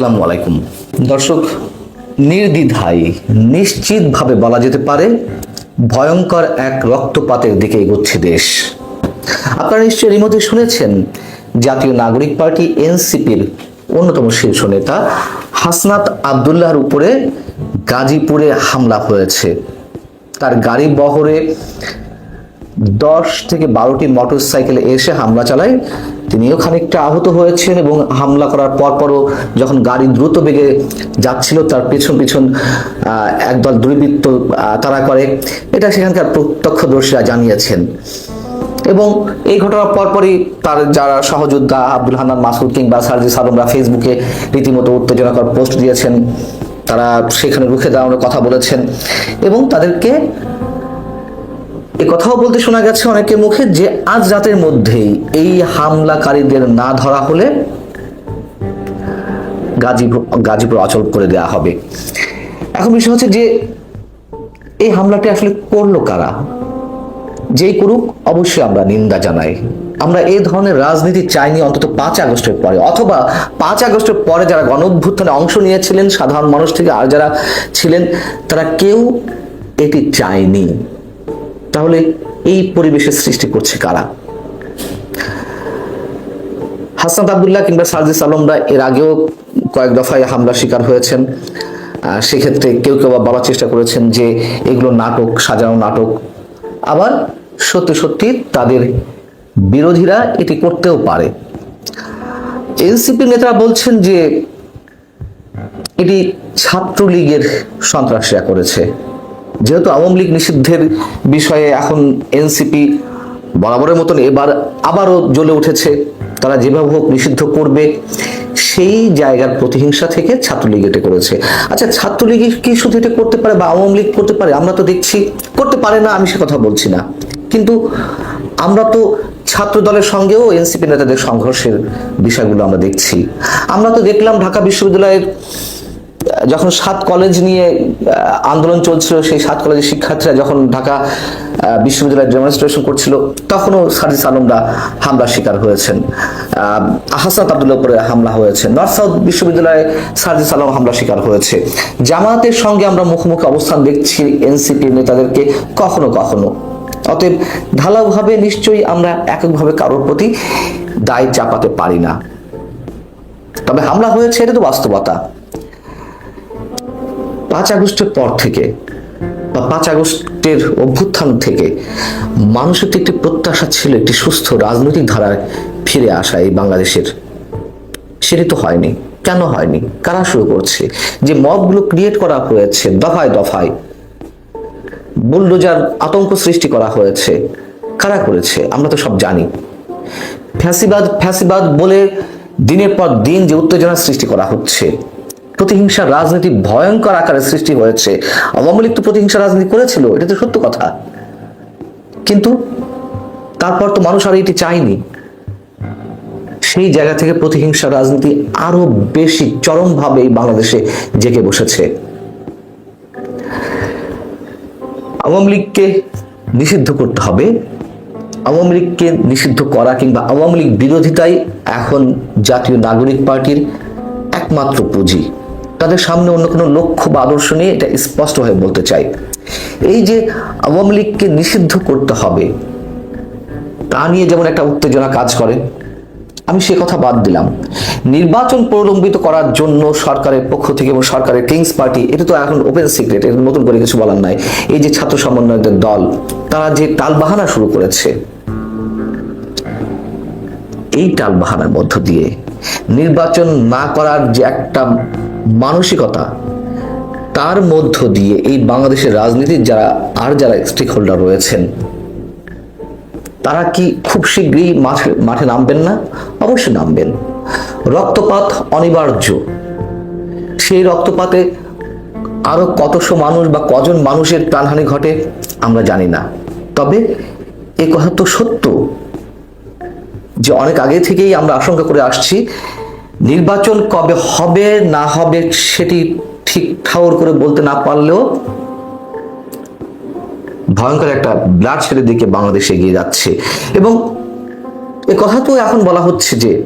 আসসালামু আলাইকুম। দর্শক, নির্দ্বিধায় নিশ্চিতভাবে বলা যেতে পারে, ভয়ঙ্কর এক রক্তপাতের দিকে এগোচ্ছে দেশ। আপনারা নিশ্চয়ই এর মধ্যে শুনেছেন, জাতীয় নাগরিক পার্টি এনসিপির অন্যতম শীর্ষ নেতা হাসনাত আবদুল্লাহর উপরে গাজীপুরে হামলা হয়েছে। তার গাড়ি বহরে দশ থেকে বারোটি মোটর সাইকেলে এসে হামলা চালায় তিনিও খানিকটা আহত হয়েছেন এবং হামলা করার পরপরও যখন গাড়ি দ্রুত বেগে যাচ্ছিল, তার পিছন পিছন একদল দুর্বৃত্ত তারা করে। এটা সেখানকার প্রত্যক্ষদর্শীরা জানিয়েছেন। এবং এই ঘটনার পরপরই তার যারা সহযোদ্ধা আব্দুল হান্নান মাসুদ কিংবা সার্জিস আলমরা ফেসবুকে রীতিমতো উত্তেজনাকর পোস্ট দিয়েছেন। তারা সেখানে রুখে দাঁড়ানোর কথা বলেছেন এবং তাদেরকে কথাও বলতে শোনা গেছে অনেকের মুখে যে আজ রাতের মধ্যেই এই হামলাকারীদের না ধরা হলে গাজীপুর গাজীপুর অচল করে দেওয়া হবে। এখন বিষয় হচ্ছে যে এই হামলাটি আসলে করল কারা? যেই করুক, অবশ্যই আমরা নিন্দা জানাই। আমরা এই ধরনের রাজনীতি চাইনি অন্তত পাঁচ আগস্টের পরে। অথবা পাঁচ আগস্টের পরে যারা গণ অভ্যুত্থানে অংশ নিয়েছিলেন, সাধারণ মানুষ থেকে আর যারা ছিলেন, তারা কেউ এটি চায়নি। তাহলে এই পরিবেশের সৃষ্টি করছে কারা? হাসান আবদুল্লাহ কিংবা সার্জিস আলমরা এর আগেও কয়েক দফায় হামলার শিকার হয়েছেন। সেক্ষেত্রে কেউ কেউ বলার চেষ্টা করেছেন যে এগুলো নাটক, সাজানো নাটক। আবার সত্যি সত্যি তাদের বিরোধীরা এটি করতেও পারে। এনসিপি নেতারা বলছেন যে এটি ছাত্রলীগের সন্ত্রাসীরা করেছে। যেহেতু আওয়ামী লীগ নিষিদ্ধের বিষয়ে এখন এনসিপি বরাবরের মতন এবার আবারও জ্বলে উঠেছে, তারা যেভাবে হোক নিষিদ্ধ করবে, সেই জায়গার প্রতিহিংসা থেকে ছাত্রলীগ এটা করেছে। আচ্ছা ছাত্রলীগ কি শুধু এটা করতে পারে বা আওয়ামী লীগ করতে পারে? আমরা তো দেখছি, করতে পারে না, আমি সে কথা বলছি না। কিন্তু আমরা তো ছাত্র দলের সঙ্গেও এনসিপি নেতাদের সংঘর্ষের বিষয়গুলো আমরা দেখছি। আমরা তো দেখলাম ঢাকা বিশ্ববিদ্যালয়ের যখন সাত কলেজ নিয়ে আন্দোলন চলছিল, সেই সাত কলেজের শিক্ষার্থীরা যখন ঢাকা বিশ্ববিদ্যালয়ে ডেমনস্ট্রেশন করছিল, তখনও সাজিস আলমরা হামলার শিকার হয়েছেন। হাসান আবদুল্লাহ উপরে হামলা হয়েছে। নর্থ সাউথ বিশ্ববিদ্যালয়ে সাজিস আলম হামলা শিকার হয়েছে। জামাতের সঙ্গে আমরা মুখোমুখি অবস্থান দেখছি এনসিপি নেতাদেরকে, কখনো কখনো। অতএব ঢালাওভাবে নিশ্চয়ই আমরা এককভাবে কারোর প্রতি দায় চাপাতে পারি না। তবে হামলা হয়েছে, এটা তো বাস্তবতা। পাঁচ আগস্টের পর থেকে বা পাঁচ আগস্টের অভ্যুত্থান থেকে মানুষের তো একটি প্রত্যাশা ছিল একটি সুস্থ রাজনৈতিক ধারায় ফিরে আসা এই বাংলাদেশের। সেটি তো হয়নি। কেন হয়নি? কারা শুরু করছে? যে মবগুলো ক্রিয়েট করা হয়েছে, দফায় দফায় বুলডোজার আতঙ্ক সৃষ্টি করা হয়েছে, কারা করেছে? আমরা তো সব জানি। ফ্যাসিবাদ ফ্যাসিবাদ বলে দিনের পর দিন যে উত্তেজনা সৃষ্টি করা হচ্ছে। প্রতিহিংসার রাজনীতি ভয়ঙ্কর আকারে সৃষ্টি হয়েছে। আওয়ামী লীগ তো প্রতিহিংসা রাজনীতি করেছিল, এটা তো সত্য কথা। কিন্তু তারপর তো মানুষ আর এটি চায়নি। সেই জায়গা থেকে প্রতিহিংসা রাজনীতি আরও বেশি চরমভাবে এই বাংলাদেশে জেগে বসেছে। আওয়ামী লীগকে নিষিদ্ধ করতে হবে। আওয়ামী লীগকে নিষিদ্ধ করা কিংবা আওয়ামী লীগ বিরোধিতাই এখন জাতীয় নাগরিক পার্টির একমাত্র পুঁজি। তাদের সামনে অন্য কোনো লক্ষ্য বা আদর্শ নিয়ে এটা স্পষ্টভাবে বলতে চাই। এই যে আওয়ামী লীগকে নিষিদ্ধ করতে হবে, তা নিয়ে যেমন একটা উত্তেজনা কাজ করে, আমি সে কথা বাদ দিলাম। নির্বাচন প্রলম্বিত করার জন্য সরকারের পক্ষ থেকে এবং সরকারের কিংস পার্টি এটা তো এখন ওপেন সিক্রেট এটা নতুন করে কিছু বলার নাই। এই যে ছাত্র সমন্বয়দের দল, তারা যে টালবাহানা শুরু করেছে, এই টালবাহানার মধ্য দিয়ে নির্বাচন না করার যে একটা মানসিকতা তার মধ্য দিয়ে এই বাংলাদেশের রাজনীতির যারা, আর যারা স্টেক হোল্ডার রয়েছেন, তারা কি খুব শীঘ্রই মাঠে মাঠে নামবেন না? অবশ্যই নামবেন। রক্তপাত অনিবার্য। সেই রক্তপাতে আরও কতশো মানুষ বা কজন মানুষের প্রাণহানি ঘটে, আমরা জানি না। তবে এ কথা তো সত্য যে অনেক আগে থেকেই আমরা আশঙ্কা করে আসছি নির্বাচন কবে হবে, না হবে সেটি ঠিক ঠাউর করে বলতে না পারলেও ভয়ঙ্কর একটা ব্লাড ছেড়ে দিকে বাংলাদেশ এগিয়ে যাচ্ছে। এবং এ কথা তো এখন বলা হচ্ছে যে,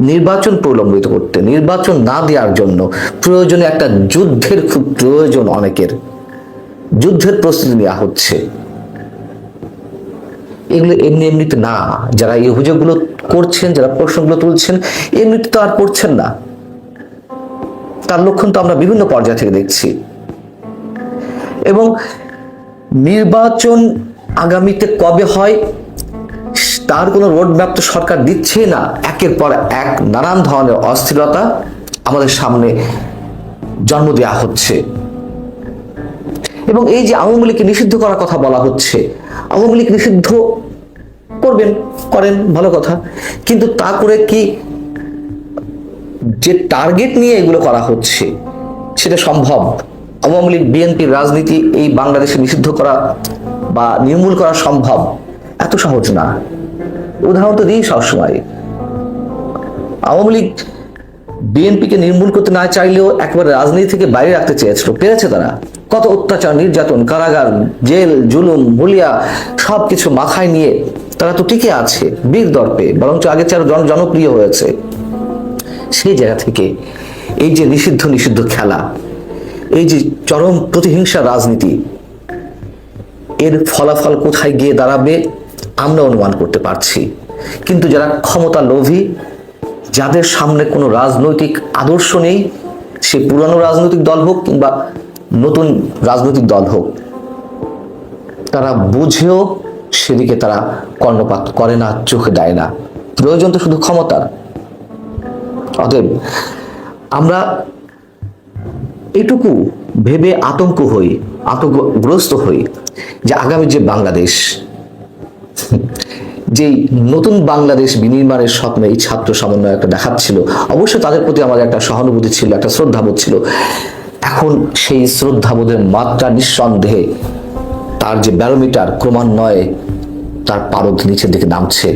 নির্বাচন প্রলম্বিত করতে, নির্বাচন না দেওয়ার জন্য প্রয়োজনে একটা যুদ্ধের খুব প্রয়োজন অনেকের। যুদ্ধের প্রস্তুতি নেওয়া হচ্ছে। এগুলো এমনি এমনিতে না, যারা এই অভিযোগগুলো করছেন, যারা প্রশ্নগুলো তুলছেন এমনিতে তো আর করছেন না। তার লক্ষণ তো আমরা বিভিন্ন পর্যায় থেকে দেখছি। এবং নির্বাচন আগামীতে কবে হয়, তার কোনো রোডম্যাপ তো সরকার দিচ্ছে না। একের পর এক নানান ধরনের অস্থিরতা আমাদের সামনে জন্ম দেওয়া হচ্ছে। এবং এই যে আওয়ামী লীগকে নিষিদ্ধ করার কথা বলা হচ্ছে, আওয়ামী লীগ নিষিদ্ধ করবেন, করেন, ভালো কথা। কিন্তু তা করে কি যে টার্গেট নিয়ে এগুলো করা হচ্ছে, সেটা সম্ভব? আওয়ামী লীগ, বিএনপির রাজনীতি এই বাংলাদেশে নিষিদ্ধ করা বা নির্মূল করা সম্ভব? এত সহজ না। উদাহরণ তো দিই সবসময়। আওয়ামী লীগ বিএনপিকে নির্মূল করতে না চাইলেও একবারে রাজনীতি থেকে বাইরে রাখতে চেয়েছিল। পেরেছে তারা। কত অত্যাচার, নির্যাতন, কারাগার, জেল, জুলুম বলিয়া সবকিছু মাথায় নিয়ে তারা তো টিকে আছে, বীর দর্পে, বরঞ্চ আগে চেয়ে জন জনপ্রিয় হয়েছে। সেই জায়গা থেকে এই যে নিষিদ্ধ নিষিদ্ধ খেলা, এই যে চরম প্রতিহিংসা রাজনীতি, এর ফলাফল কোথায় গিয়ে দাঁড়াবে, আমরা অনুমান করতে পারছি। কিন্তু যারা ক্ষমতা লোভী, যাদের সামনে কোনো রাজনৈতিক আদর্শ নেই, সে পুরানো রাজনৈতিক দল হোক কিংবা নতুন রাজনৈতিক দল হোক, তারা বুঝেও সেদিকে তারা কর্ণপাত করে না, চোখে দেয় না। প্রয়োজন তো শুধু ক্ষমতার। অতএব আমরা এটুকু ভেবে আতঙ্ক হই, আতঙ্কগ্রস্ত হই যে আগামী যে বাংলাদেশ, যেই নতুন বাংলাদেশ বিনির্মাণের স্বপ্নে এই ছাত্র সমন্বয় একটা দেখাচ্ছিল, অবশ্য তাদের প্রতি আমাদের একটা সহানুভূতি ছিল, একটা শ্রদ্ধাবোধ ছিল। এখন সেই শ্রদ্ধাবোধের মাত্রা নিঃসন্দেহে তার যে ব্যারোমিটার ক্রমান্বয়ে তার পারদ নিচের দিকে নামছে।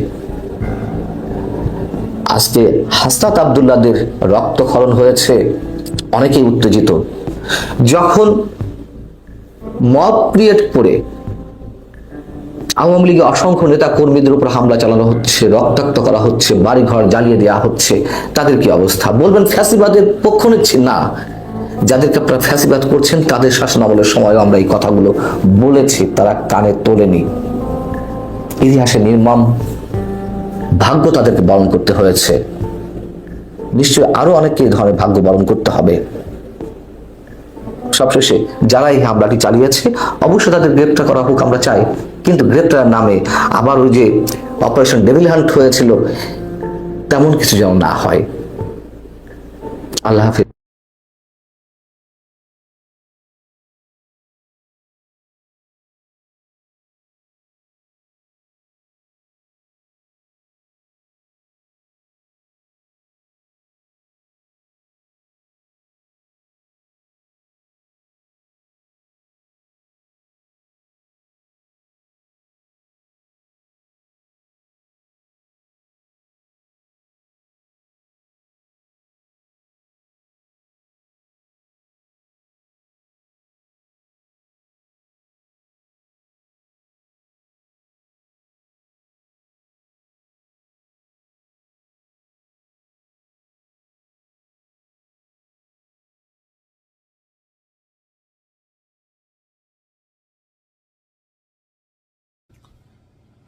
আজকে হাসনাত আবদুল্লাদের রক্তক্ষরণ হয়েছে, অনেকেই উত্তেজিত। যখন মব ক্রিয়েট করে আওয়ামী লীগের অসংখ্য নেতা কর্মীদের উপর হামলা চালানো হচ্ছে, রক্তাক্ত করা হচ্ছে, বাড়িঘর জ্বালিয়ে দেওয়া হচ্ছে, তাদের কি অবস্থা? বলবেন ফ্যাসিবাদের পক্ষ নিচ্ছি? না। যাদেরকে আপনারা ফ্যাসিবাদ করছেন, তাদের শাসন আমলের সময় আমরা এই কথাগুলো বলেছি, তারা কানে তোলেনি। ইতিহাসে নির্মম ভাগ্য তাদেরকে বরণ করতে হয়েছে। নিশ্চয়ই আরও অনেককে এই ধরনের ভাগ্য বরণ করতে হবে। সবশেষে যারা এই হামলাটি চালিয়েছে, অবশ্যই তাদের গ্রেপ্তার করা হোক আমরা চাই। কিন্তু গ্রেপ্তার নামে আবার ওই যে অপারেশন ডেভিল হান্ট হয়েছিল, তেমন কিছু যেন না হয়। আল্লাহ হাফিজ।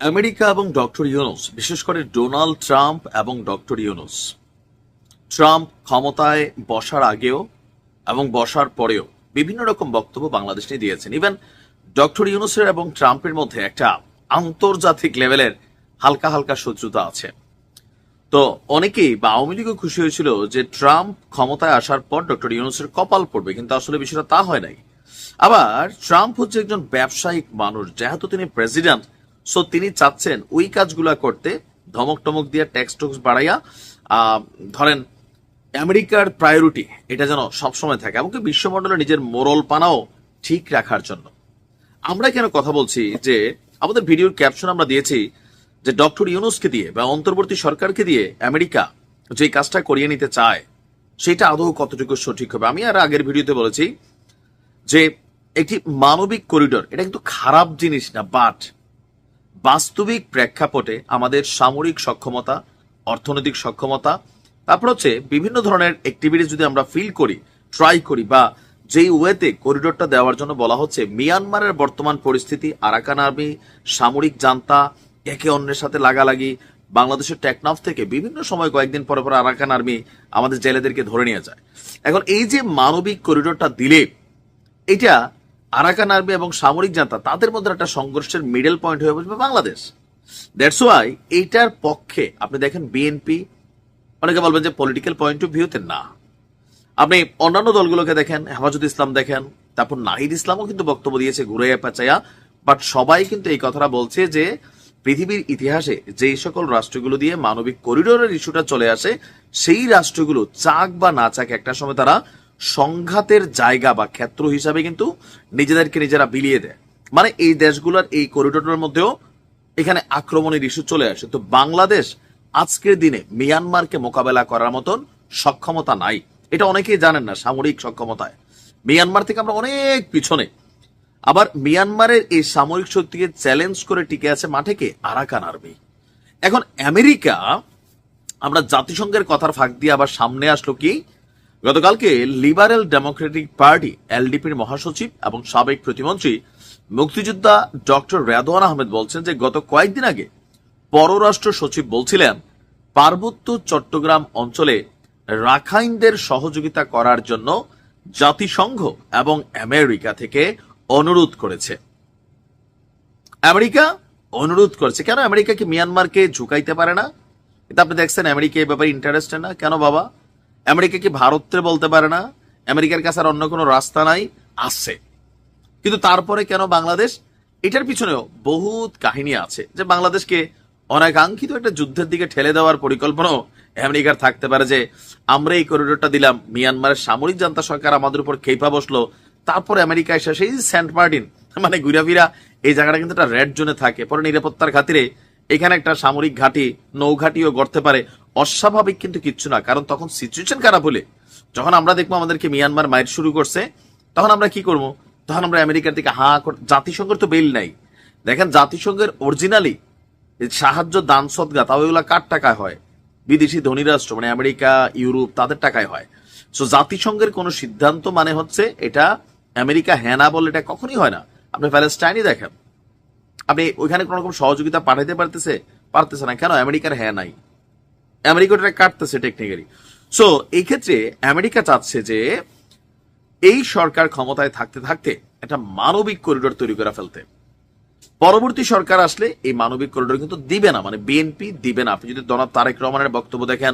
আমেরিকা এবং ডক্টর ইউনুস, বিশেষ করে ডোনাল্ড ট্রাম্প এবং ডক্টর ইউনুস। ট্রাম্প ক্ষমতায় বসার আগেও এবং বসার পরেও বিভিন্ন রকম বক্তব্য বাংলাদেশ নিয়ে দিয়েছেন। ইভেন ডক্টর ইউনুসের এবং ট্রাম্পের মধ্যে একটা আন্তর্জাতিক লেভেলের হালকা হালকা শত্রুতা আছে। তো অনেকেই বা আওয়ামী লীগও খুশি হয়েছিল যে ট্রাম্প ক্ষমতায় আসার পর ডক্টর ইউনুসের কপাল পড়বে, কিন্তু আসলে বিষয়টা তা হয় নাই। আবার ট্রাম্প হচ্ছে একজন ব্যবসায়িক মানুষ, যেহেতু তিনি প্রেসিডেন্ট সো তিনি চাচ্ছেন ওই কাজগুলা করতে, ধমক টমক দিয়ে ট্যাক্স টক্স বাড়াইয়া ধরেন, আমেরিকার প্রায়োরিটি এটা যেন সবসময় থাকে, এমনকি বিশ্বমণ্ডলে নিজের মোরল পানাও ঠিক রাখার জন্য। আমরা কেন কথা বলছি যে, আমাদের ভিডিওর ক্যাপশন আমরা দিয়েছি যে ডক্টর ইউনুসকে দিয়ে বা অন্তর্বর্তী সরকারকে দিয়ে আমেরিকা যে কাজটা করিয়ে নিতে চায়, সেটা আদৌ কতটুকু সঠিক হবে? আমি আর আগের ভিডিওতে বলেছি যে, একটি মানবিক করিডোর এটা কিন্তু খারাপ জিনিস না বাট বাস্তবিক প্রেক্ষাপটে আমাদের সামরিক সক্ষমতা, অর্থনৈতিক সক্ষমতা, তারপর হচ্ছে বিভিন্ন ধরনের অ্যাক্টিভিটিস যদি আমরা ফিল করি ট্রাই করি বা যেই ওয়েতে করিডোরটা দেওয়ার জন্য বলা হচ্ছে, মিয়ানমারের বর্তমান পরিস্থিতি, আরাকান আর্মি, সামরিক জান্তা, একে অন্যের সাথে লাগালাগি, বাংলাদেশের টেকনাফ থেকে বিভিন্ন সময় কয়েকদিন পরে পরে আরাকান আর্মি আমাদের জেলেদেরকে ধরে নিয়ে যায়। এখন এই যে মানবিক করিডোরটা দিলে, এটা আরাকান আর্মি এবং সামরিক জান্তা, তাদের মধ্যে একটা সংঘর্ষের মিডল পয়েন্ট হয়ে বসবে বাংলাদেশ। দ্যাটস ওয়াই এইটার পক্ষে, আপনি দেখেন বিএনপি অনেকে বলবেন যে পলিটিক্যাল পয়েন্ট অফ ভিউতে না। আপনি অন্যান্য দলগুলোকে দেখেন হেফাজত ইসলাম দেখেন, তারপর নাহিদ ইসলামও কিন্তু বক্তব্য দিয়েছে ঘুরে পেঁচাইয়া বাট সবাই কিন্তু এই কথাটা বলছে যে পৃথিবীর ইতিহাসে যেই সকল রাষ্ট্রগুলো দিয়ে মানবিক করিডোরের ইস্যুটা চলে আসে, সেই রাষ্ট্রগুলো চাক বা না চাক একটা সময় তারা সংঘাতের জায়গা বা ক্ষেত্র হিসাবে কিন্তু নিজেদেরকে নিজেরা বিলিয়ে দেয়। মানে এই দেশগুলোর এই করিডোরের মধ্যেও এখানে আক্রমণের ইস্যু চলে আসে। তো বাংলাদেশ আজকের দিনে মিয়ানমারকে মোকাবেলা করার মতন সক্ষমতা নাই। এটা অনেকেই জানেন না, সামরিক সক্ষমতায়। মিয়ানমার থেকে আমরা অনেক পিছনে। আবার মিয়ানমারের এই সামরিক শক্তিকে চ্যালেঞ্জ করে টিকে আছে মাঠে কে? আরাকান আর্মি এখন আমেরিকা, আমরা জাতিসংঘের কথার ফাঁক দিয়ে আবার সামনে আসলো কি? গতকালকে লিবারেল ডেমোক্রেটিক পার্টি, এলডিপির মহাসচিব এবং সাবেক প্রতিমন্ত্রী মুক্তিযোদ্ধা ডক্টর রেদওয়ান আহমেদ বলছেন যে গত কয়েকদিন আগে পররাষ্ট্র সচিব বলছিলেন, পার্বত্য চট্টগ্রাম অঞ্চলে রাখাইনদের সহযোগিতা করার জন্য জাতিসংঘ এবং আমেরিকা থেকে অনুরোধ করেছে। আমেরিকা অনুরোধ করছে। কেন আমেরিকা কি মিয়ানমারকে ঝুঁকাইতে পারে না? এটা আপনি দেখছেন, আমেরিকা এই ব্যাপারে ইন্টারেস্টেড না? কেন বাবা? আমেরিকা কি ভারতকে বলতে পারে না। আমেরিকার কাছে আর অন্য কোনো রাস্তা নাই, আছে। কিন্তু তারপরে কেন বাংলাদেশ? এটার পিছনেও বহুত কাহিনী আছে, যে বাংলাদেশকে অনাকাঙ্ক্ষিত একটা যুদ্ধের দিকে ঠেলে দেওয়ার পরিকল্পনাও আমেরিকার থাকতে পারে, যে আমরা এই করিডোরটা দিলাম, মিয়ানমারের সামরিক জান্তা সরকার আমাদের উপর খেপা বসল, তারপর আমেরিকা এসে সেই সেন্ট মার্টিন মানে ঘুরাফিরা এই জায়গাটা কিন্তু একটা রেড জোনে থাকে, পরে নিরাপত্তার খাতিরে এখানে একটা সামরিক ঘাঁটি, নৌঘাটিও গড়তে পারে। অস্বাভাবিক কিন্তু কিচ্ছু না, কারণ তখন সিচুয়েশন খারাপ হলে, যখন আমরা দেখব আমাদেরকে মিয়ানমার মাইর শুরু করছে, তখন আমরা কি করব? তখন আমরা আমেরিকার দিকে হা জাতিসংঘের তো বেল নাই। দেখেন জাতিসংঘের অরিজিনালি সাহায্য দান সদগা তাও এগুলা কার টাকায় হয়? বিদেশি ধনী রাষ্ট্র মানে আমেরিকা, ইউরোপ, তাদের টাকায় হয়। সো জাতিসংঘের কোনো সিদ্ধান্ত মানে হচ্ছে এটা আমেরিকা হ্যাঁ না বলে এটা কখনই হয় না। আপনি প্যালেস্টাইনই দেখেন। আপনি ওইখানে কোনো রকম সহযোগিতা পাঠাইতে পারতেছে? পারতেছে না। কেন? আমেরিকার হ্যাঁ নাই। আমেরিকা ওটা কাটতেছে টেকনিক্যালি সো এই ক্ষেত্রে আমেরিকা চাচ্ছে যে, এই সরকার ক্ষমতায় থাকতে থাকতে একটা মানবিক করিডোর তৈরি করে ফেলতে। পরবর্তী সরকার আসলে এই মানবিক করিডোর কিন্তু দিবে না। মানে বিএনপি দিবে না। আপনি যদি দনাব তারেক রহমানের বক্তব্য দেখেন,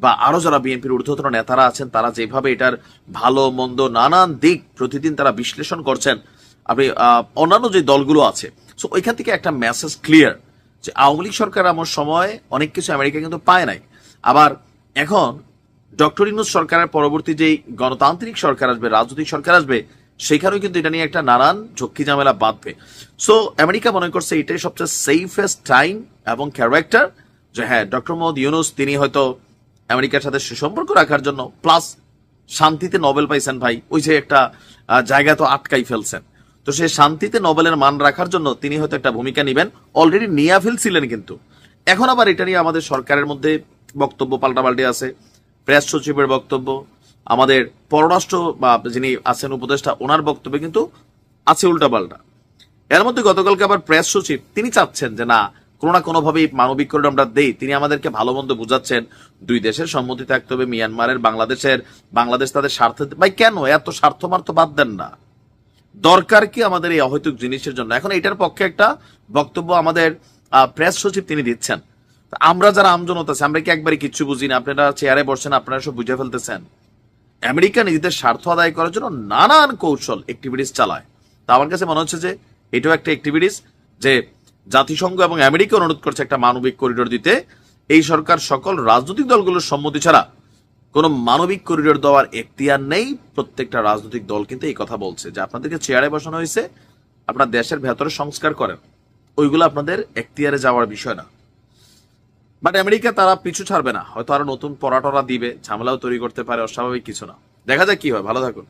বা আরও যারা বিএনপির ঊর্ধ্বতন নেতারা আছেন, তারা যেভাবে এটার ভালো, মন্দ, নানান দিক প্রতিদিন তারা বিশ্লেষণ করছেন আপনি অন্যান্য যে দলগুলো আছে সো ওইখান থেকে একটা মেসেজ ক্লিয়ার যে আওয়ামী লীগ সরকার আমার সময় অনেক কিছু আমেরিকা কিন্তু পায় নাই। আবার এখন ডক্টর ইনুস সরকারের পরবর্তী যে গণতান্ত্রিক সরকার আসবে, রাজনৈতিক সরকার আসবে, সেখানেও কিন্তু এটা নিয়ে একটা নানান ঝক্কি ঝামেলা বাঁধবে। সো আমেরিকা মনে করছে এটাই সবচেয়ে সেফেস্ট টাইম এবং ক্যারেক্টার যে হ্যাঁ ডক্টর মোহাম্মদ ইউনুস তিনি হয়তো আমেরিকার সাথে সুসম্পর্ক রাখার জন্য প্লাস শান্তিতে নোবেল পাইছেন ভাই, ওই যে একটা জায়গা তো আটকাই ফেলছেন। তো সেই শান্তিতে নোবেলের মান রাখার জন্য তিনি হয়তো একটা ভূমিকা নেবেন। অলরেডি নিয়ে ফেলছিলেন কিন্তু। এখন আবার এটা নিয়ে আমাদের সরকারের মধ্যে বক্তব্য পাল্টাপাল্টি আছে। প্রেস সচিবের বক্তব্য, আমাদের পররাষ্ট্র বা যিনি আছেন উপদেষ্টা, ওনার বক্তব্য কিন্তু আছে উল্টাপাল্টা। এর মধ্যে গতকালকে আবার প্রেস সচিব, তিনি চাচ্ছেন যে না, কোনো না কোনোভাবেই মানবিক করিডোর আমরা দেই। তিনি আমাদেরকে ভালো মন্দ বুঝাচ্ছেন, দুই দেশের সম্মতি থাকতে হবে, মিয়ানমারের, বাংলাদেশের, বাংলাদেশ তাদের স্বার্থে, ভাই কেন? এত স্বার্থমার্থ বাদ দেন না। দরকার কি আমাদের এই অহৈতুক জিনিসের জন্য? এখন এটার পক্ষে একটা বক্তব্য আমাদের প্রেস সচিব তিনি দিচ্ছেন। আমরা যারা আমজনতা আছে, আমরা কি একবারে কিচ্ছু বুঝি না? আপনারা চেয়ারে বসছেন আপনারা সব বুঝে ফেলতেছেন। আমেরিকা নিজেদের স্বার্থ আদায় করার জন্য নানান কৌশল অ্যাক্টিভিটিস চালায়। তা আমার কাছে মনে হচ্ছে যে, এটাও একটা অ্যাক্টিভিটিস যে জাতিসংঘ এবং আমেরিকা অনুরোধ করছে একটা মানবিক করিডোর দিতে। এই সরকার সকল রাজনৈতিক দলগুলোর সম্মতি ছাড়া কোনো মানবিক করিডোর দেওয়ার এখতিয়ার নেই। প্রত্যেকটা রাজনৈতিক দল কিন্তু এই কথা বলছে যে আপনাদেরকে চেয়ারে বসানো হয়েছে, আপনার দেশের ভেতরে সংস্কার করেন। ওইগুলো আপনাদের এখতিয়ারে যাওয়ার বিষয় না। বাট আমেরিকা তারা পিছু ছাড়বে না। হয়তো আরও নতুন পরাটরা দিবে, ঝামেলাও তৈরি করতে পারে, অস্বাভাবিক কিছু না। দেখা যাক কি হয়। ভালো থাকুন।